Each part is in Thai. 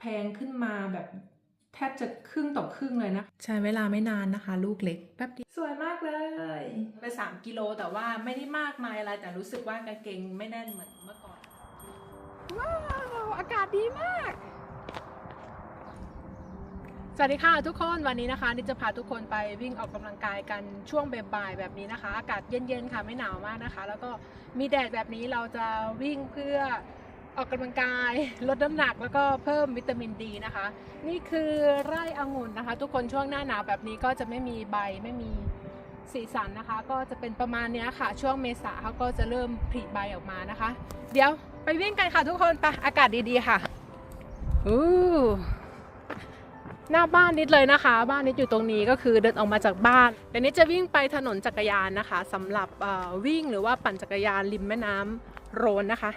แพงขึ้นมาแบบแทบจะครึ่งต่อครึ่งเลยนะ ใช้เวลาไม่นานนะคะ ลูกเล็กแป๊บเดียวสวยมากเลยไป 3 กิโลแต่ว่าไม่ได้มากมายอะไร แต่รู้สึกว่ากางเกงไม่แน่นเหมือนเมื่อก่อน ว้าวอากาศดีมาก สวัสดีค่ะทุกคนวันนี้นะคะนิดจะพาทุกคนไปวิ่งออกกำลังกายกันช่วงบ่ายๆแบบนี้นะคะ อากาศเย็นๆค่ะไม่หนาวมากนะคะ แล้วก็มีแดดแบบนี้เราจะวิ่งเพื่อ ออกกำลังกายลดน้ำหนักแล้วก็เพิ่มวิตามินดีนะคะ นี่คือไร่องุ่นนะคะ ทุกคนช่วงหน้าหนาวแบบนี้ก็จะไม่มีใบไม่มีสีสันนะคะ ก็จะเป็นประมาณนี้ค่ะ ช่วงเมษาเขาก็จะเริ่มผลิใบออกมานะคะ เดี๋ยวไปวิ่งกันค่ะทุกคนไปอากาศดีๆค่ะอู้หน้าบ้านนิดเลยนะคะ บ้านนิดอยู่ตรงนี้ก็คือเดินออกมาจากบ้านเดี๋ยวนี้จะวิ่งไปถนนจักรยานนะคะสำหรับวิ่งหรือว่าปั่นจักรยานริมแม่น้ำโรนนะคะ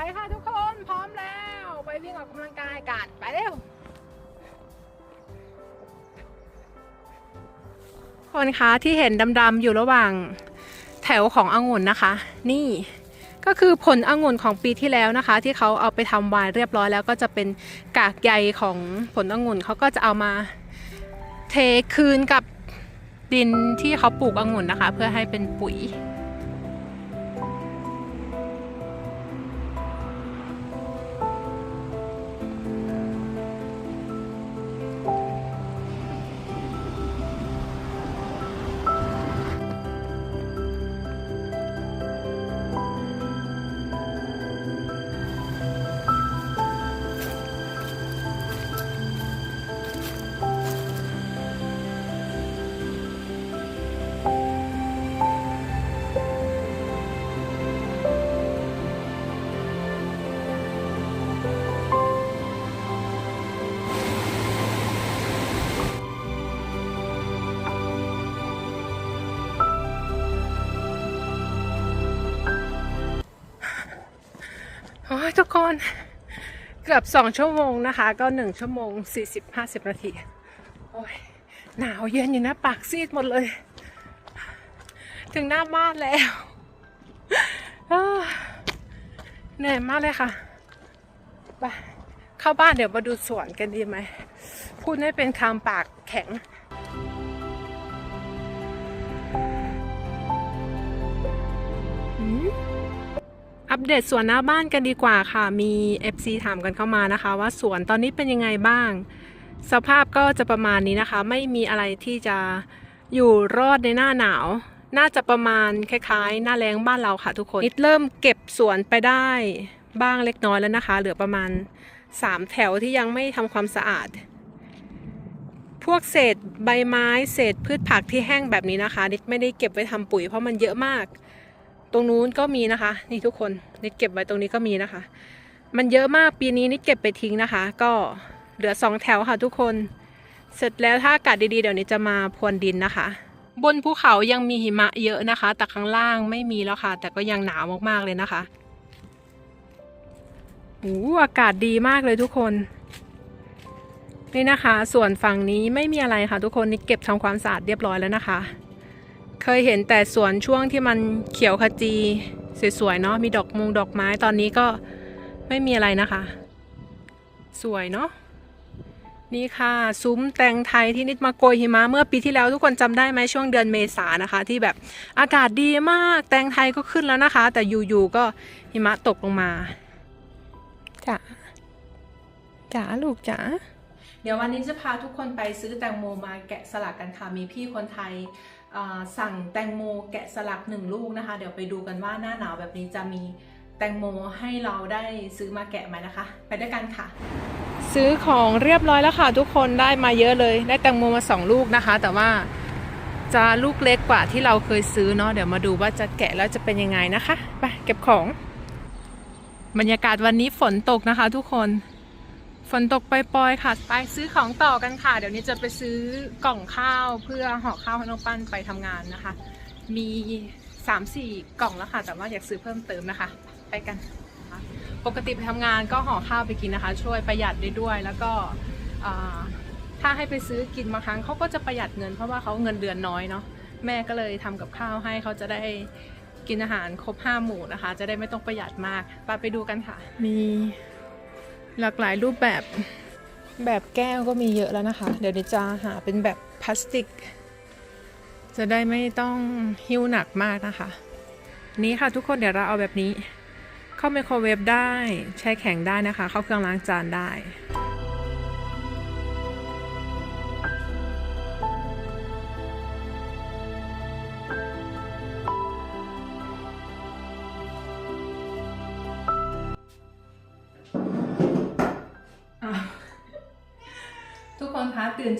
ไปค่ะทุกคนพร้อมแล้ว ไปวิ่งออกกำลังกายกันไปเร็วคนคะที่เห็นดำๆอยู่ระหว่างแถวขององุ่นนะคะ นี่ก็คือผลองุ่นของปีที่แล้วนะคะ ที่เขาเอาไปทำวน์เรียบร้อยแล้วก็จะเป็นกากใยของผลองุ่นเขาก็จะเอามาเทคืนกับดินที่เขาปลูกองุ่นนะคะ เพื่อให้เป็นปุ๋ย ทุกคนเกือบสองชั่วโมงนะคะ ก็หนึ่งชั่วโมงสี่สิบห้าสิบนาทีโอ้ยหนาวเย็นอยู่นะ ปากซีดหมดเลย ถึงหน้าบ้านแล้วเหนื่อยมากเลยค่ะไปเข้าบ้านเดี๋ยวมาดูสวนกันดีไหม พูดให้เป็นคำปากแข็ง เดตสวนหน้าบ้านกันดีกว่าค่ะ มี FC ถามกันเข้ามานะคะ ว่าสวนตอนนี้เป็นยังไงบ้าง สภาพก็จะประมาณนี้นะคะ ไม่มีอะไรที่จะอยู่รอดในหน้าหนาว น่าจะประมาณคล้ายๆ หน้าแรงบ้านเราค่ะทุกคนนิดเริ่มเก็บสวนไปได้บ้างเล็กน้อยแล้วนะคะ เหลือประมาณ 3 แถวที่ยังไม่ทำความสะอาด พวกเศษใบไม้ เศษพืชผักที่แห้งแบบนี้นะคะ นิดไม่ได้เก็บไว้ทำปุ๋ยเพราะมันเยอะมาก ตรงนู้นก็มีนะคะ นี่ทุกคนนิดเก็บไว้ตรงนี้ก็มีนะคะ มันเยอะมากปีนี้นิดเก็บไปทิ้งนะคะ ก็เหลือสองแถวค่ะทุกคน เสร็จแล้วถ้าอากาศดีๆเดี๋ยวนี้จะมาพรวนดินนะคะ บนภูเขายังมีหิมะเยอะนะคะ แต่ข้างล่างไม่มีแล้วค่ะ แต่ก็ยังหนาวมากๆเลยนะคะโอ้อากาศดีมากเลยทุกคน นี่นะคะ ส่วนฝั่งนี้ไม่มีอะไรค่ะทุกคนนิดเก็บทำความสะอาดเรียบร้อยแล้วนะคะ เคยเห็นแต่สวนช่วงที่มันเขียวขจีสวยๆเนาะมีดอกมงดอกไม้ตอนนี้ก็ไม่มีอะไรนะคะ สวยเนาะนี่ค่ะ ซุ้มแตงไทยที่นิดมาโกยหิมะเมื่อปีที่แล้วทุกคนจำได้ไหมช่วงเดือนเมษานะคะ ที่แบบอากาศดีมากแตงไทยก็ขึ้นแล้วนะคะ แต่อยู่ๆก็หิมะตกลงมาจ๋าจ๋าลูกจ๋าเดี๋ยววันนี้จะพาทุกคนไปซื้อแตงโมมาแกะสลักกันค่ะ มีพี่คนไทยอ่า สั่งแตงโมแกะสลักหนึ่งลูกนะคะ เดี๋ยวไปดูกันว่าหน้าหนาวแบบนี้จะมีแตงโมให้เราได้ซื้อมาแกะไหมนะคะ ไปด้วยกันค่ะ ซื้อของเรียบร้อยแล้วค่ะ ทุกคนได้มาเยอะเลย ได้แตงโมมาสองลูกนะคะ แต่ว่าจะลูกเล็กกว่าที่เราเคยซื้อเนาะเดี๋ยวมาดูว่าจะแกะแล้วจะเป็นยังไงนะคะไปเก็บของ บรรยากาศวันนี้ฝนตกนะคะ ทุกคน ฝนตกปล่อยๆค่ะ ไปซื้อของต่อกันค่ะ เดี๋ยวนี้จะไปซื้อกล่องข้าวเพื่อห่อข้าวให้น้องปั้นไปทำงานนะคะ มี3ามสี่กล่องแล้วค่ะ แต่ว่าอยากซื้อเพิ่มเติมนะคะ ไปกัน ปกติไปทำงานก็ห่อข้าวไปกินนะคะ ช่วยประหยัดได้ด้วยแล้วก็ถ้าให้ไปซื้อกินบางครั้งเขาก็จะประหยัดเงินเพราะว่าเขาเงินเดือนน้อยเนาะแม่ก็เลยทำกับข้าวให้เขาจะได้กินอาหารครบห้าหมู่นะคะ จะได้ไม่ต้องประหยัดมากไปไปดูกันค่ะ มี หลากหลายรูปแบบแบบแก้วก็มีเยอะแล้วนะคะ เดี๋ยวจะหาเป็นแบบพลาสติก จะได้ไม่ต้องหิ้วหนักมากนะคะ นี้ค่ะทุกคนเดี๋ยวเราเอาแบบนี้ เข้าไมโครเวฟได้ แช่แข็งได้นะคะ เข้าเครื่องล้างจานได้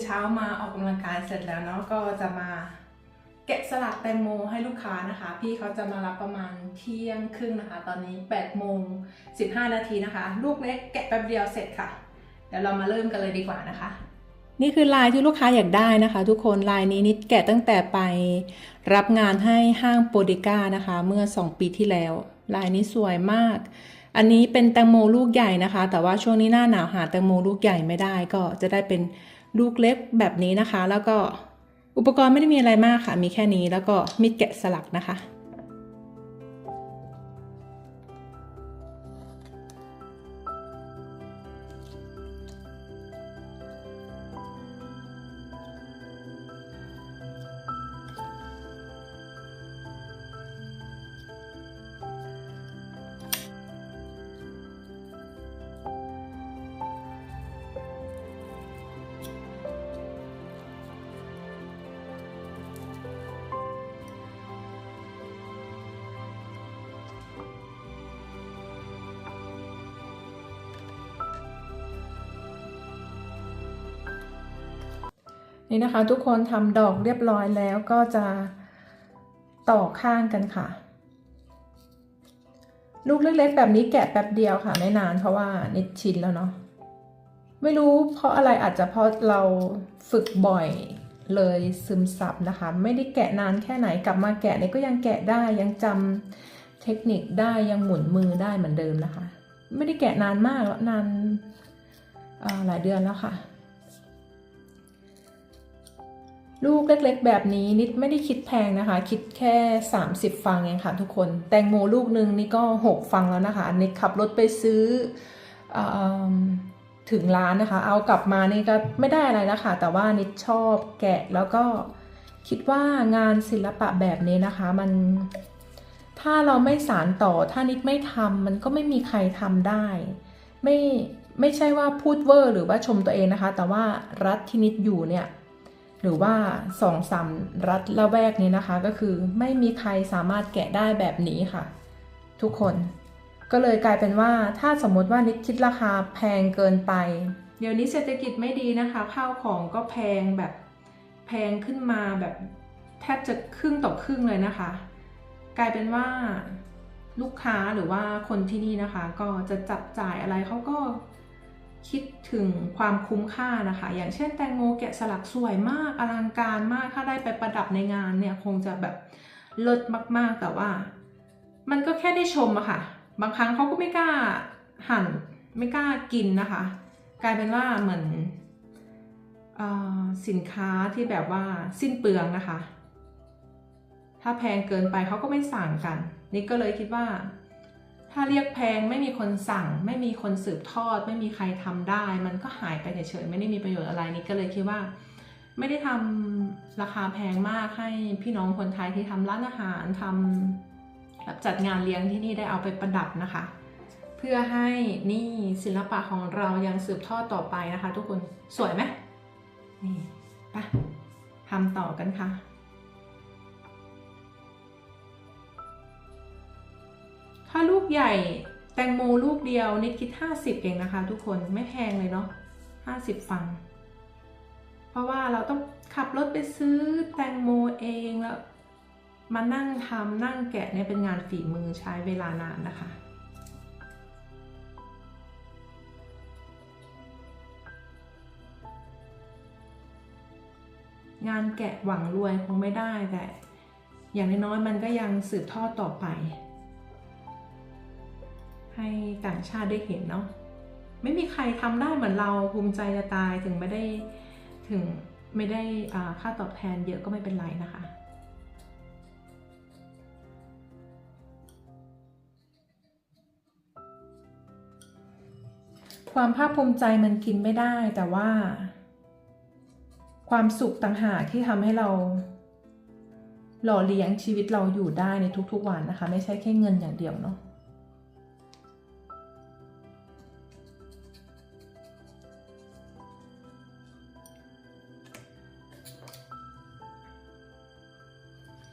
ช้ามาออกกำลังกายเสร็จแล้วเนาะก็จะมาแกะสลักแตงโมให้ลูกค้านะคะ พี่เขาจะมารับประมาณเที่ยงครึ่งนะคะ ตอนนี้8โมง15นาทีนะคะ ลูกเล็กแกะแป๊บเดียวเสร็จค่ะ เดี๋ยวเรามาเริ่มกันเลยดีกว่านะคะ นี่คือลายที่ลูกค้าอยากได้นะคะ ทุกคนลายนี้นิดแกะตั้งแต่ไปรับงานให้ห้างโปรดิก้านะคะ เมื่อ 2 ปีที่แล้ว ลายนี้สวยมาก อันนี้เป็นแตงโมลูกใหญ่นะคะ แต่ว่าช่วงนี้หน้าหนาวหาแตงโมลูกใหญ่ไม่ได้ก็จะได้เป็น ลูกเล็กแบบนี้นะคะ แล้วก็อุปกรณ์ไม่ได้มีอะไรมากค่ะ มีแค่นี้แล้วก็มีดแกะสลักนะคะ นี่นะคะ ทุกคนทำดอกเรียบร้อยแล้วก็จะต่อข้างกันค่ะ ลูกเล็กๆแบบนี้แกะแป๊บเดียวค่ะ ไม่นานเพราะว่านิดชินแล้วเนาะไม่รู้เพราะอะไรอาจจะเพราะเราฝึกบ่อยเลยซึมซับนะคะ ไม่ได้แกะนานแค่ไหนกลับมาแกะเนี่ยก็ยังแกะได้ยังจำเทคนิคได้ยังหมุนมือได้เหมือนเดิมนะคะ ไม่ได้แกะนานมากแล้วนานหลายเดือนแล้วค่ะ ลูกเล็กๆ แบบนี้นิดไม่ได้คิดแพงนะคะ คิดแค่ 30 ฟังเองค่ะทุกคน แตงโมลูกหนึ่งนี่ก็ 6 ฟังแล้วนะคะนิดขับรถไปซื้ออถึงร้านนะคะ เอากลับมานี่ก็ไม่ได้อะไรแล้วค่ะแต่ว่านิดชอบแกะแล้วก็คิดว่างานศิลปะแบบนี้นะคะ มันถ้าเราไม่สารต่อถ้านิดไม่ทำมันก็ไม่มีใครทำได้ ไม่ไม่ใช่ว่าพูดเวอร์หรือว่าชมตัวเองนะคะ แต่ว่ารัฐที่นิดอยู่เนี่ย หรือว่าสองสามรัฐละแวกนี้นะคะ ก็คือไม่มีใครสามารถแกะได้แบบนี้ค่ะ ทุกคนก็เลยกลายเป็นว่าถ้าสมมติว่านิดคิดราคาแพงเกินไป เดี๋ยวนี้เศรษฐกิจไม่ดีนะคะข้าวของก็แพงแบบแพงขึ้นมาแบบแทบจะครึ่งต่อครึ่งเลยนะคะ กลายเป็นว่าลูกค้าหรือว่าคนที่นี่นะคะ ก็จะจับจ่ายอะไรเขาก็ คิดถึงความคุ้มค่านะคะ อย่างเช่นแตงโมแกะสลักสวยมากอลังการมาก ถ้าได้ไปประดับในงานเนี่ยคงจะแบบเลิศมากๆ แต่ว่า มันก็แค่ได้ชมอะค่ะ บางครั้งเขาก็ไม่กล้าหั่นไม่กล้ากินนะคะ กลายเป็นว่าเหมือนสินค้าที่แบบว่าสิ้นเปลืองนะคะ ถ้าแพงเกินไปเขาก็ไม่สั่งกัน นี่ก็เลยคิดว่า ถ้าเรียกแพงไม่มีคนสั่ง ไม่มีคนสืบทอด ไม่มีใครทำได้ มันก็หายไปเฉยๆไม่ได้มีประโยชน์อะไรนี่ก็เลยคิดว่า ไม่ได้ทำราคาแพงมากให้พี่น้องคนไทยที่ทำร้านอาหารทำแบบจัดงานเลี้ยงที่นี่ได้เอาไปประดับนะคะ เพื่อให้นี่ศิลปะของเรายังสืบทอดต่อไปนะคะ ทุกคนสวยไหมนี่ไปทำต่อกันค่ะ ถ้าลูกใหญ่แตงโมลูกเดียวนิดคิด 50 เองนะคะ ทุกคนไม่แพงเลยเนาะ50 ฟัง เพราะว่าเราต้องขับรถไปซื้อแตงโมเองแล้ว มานั่งทำนั่งแกะเนี่ยเป็นงานฝีมือใช้เวลานานนะคะงานแกะหวังรวยคงไม่ได้แต่ อย่างน้อยๆมันก็ยังสืบทอดต่อไป ให้ต่างชาติได้เห็นเนาะไม่มีใครทำได้เหมือนเราภูมิใจจะตายถึงไม่ได้ถึงไม่ได้ค่าตอบแทนเยอะก็ไม่เป็นไรนะคะความภาคภูมิใจมันกินไม่ได้แต่ว่า ความสุขต่างหากที่ทำให้เรา หล่อเลี้ยงชีวิตเราอยู่ได้ในทุกๆวันนะคะ ไม่ใช่แค่เงินอย่างเดียวเนาะ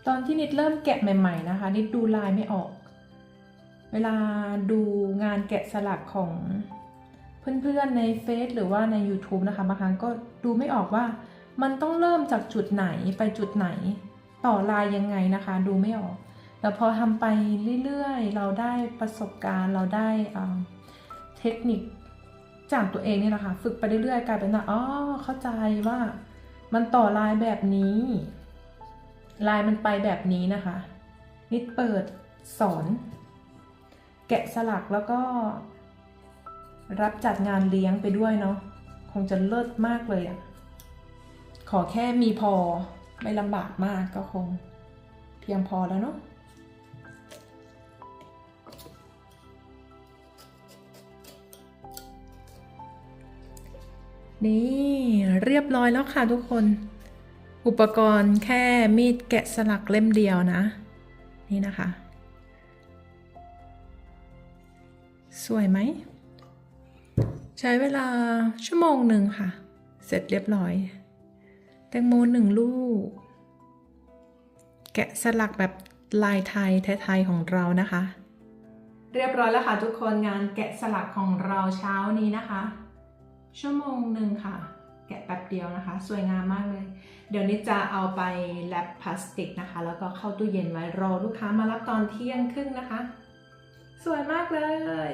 ตอนที่นิดเริ่มแกะใหม่ ๆ นะคะ นิดดูลายไม่ออก เวลาดูงานแกะสลักของเพื่อนๆในเฟซหรือว่าใน YouTube นะคะบางครั้งก็ดูไม่ออกว่า มันต้องเริ่มจากจุดไหนไปจุดไหน ต่อลายยังไงนะคะ ดูไม่ออกแต่พอทำไปเรื่อยๆ เราได้ประสบการณ์เราได้เทคนิคจากตัวเองนี่แหละค่ะฝึกไปเรื่อยๆกลายเป็นว่าอ๋อเข้าใจว่ามันต่อลายแบบนี้ ลายมันไปแบบนี้นะคะ นิดเปิดสอน แกะสลักแล้วก็ รับจัดงานเลี้ยงไปด้วยเนาะคงจะเลิศมากเลยอะ่ะ ขอแค่มีพอไม่ลำบากมากก็คง เพียงพอแล้วเนาะนี่เรียบร้อยแล้วค่ะทุกคน อุปกรณ์แค่มีดแกะสลักเล่มเดียวนะ นี่นะคะ สวยไหม ใช้เวลาชั่วโมงหนึ่งค่ะ เสร็จเรียบร้อย แตงโมหนึ่งลูก แกะสลักแบบลายไทยไทยของเรานะคะ เรียบร้อยแล้วค่ะทุกคนงานแกะสลักของเราเช้านี้นะคะ ชั่วโมงหนึ่งค่ะ แกะแป๊บเดียวนะคะ สวยงามมากเลย เดี๋ยวนี้จะเอาไปแรปพลาสติกนะคะ แล้วก็เข้าตู้เย็นไว้รอลูกค้ามารับตอนเที่ยงครึ่งนะคะ สวยมากเลย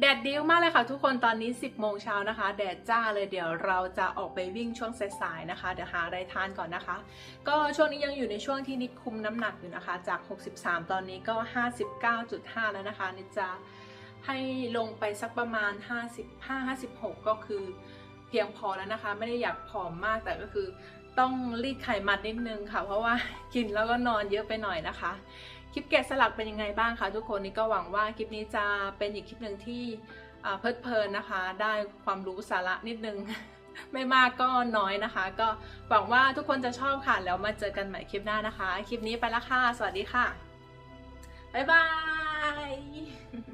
แดดดีมากเลยค่ะทุกคนตอนนี้ 10 โมงเช้านะคะ แดดจ้าเลยเดี๋ยวเราจะออกไปวิ่งช่วงสายๆนะคะ เดี๋ยวหาอะไรทานก่อนนะคะ ก็ช่วงนี้ยังอยู่ในช่วงที่นิดคุมน้ำหนักอยู่นะคะ จาก 63 ตอนนี้ก็ 59.5 แล้วนะคะนิดจะให้ลงไปสักประมาณ 55-56 ก็คือ พียงพอแล้วนะคะ ไม่ได้อยากผอมมากแต่ก็คือต้องรีดไขมันนิดนึงค่ะ เพราะว่ากินแล้วก็นอนเยอะไปหน่อยนะคะ คลิปแกะสลักเป็นยังไงบ้างคะทุกคนนี่ก็หวังว่าคลิปนี้จะเป็นอีกคลิปหนึ่งที่เพลิดเพลินนะคะ ได้ความรู้สาระนิดนึง ไม่มากก็น้อยนะคะ ก็หวังว่าทุกคนจะชอบค่ะ แล้วมาเจอกันใหม่คลิปหน้านะคะ คลิปนี้ไปละค่ะ สวัสดีค่ะ บ๊ายบาย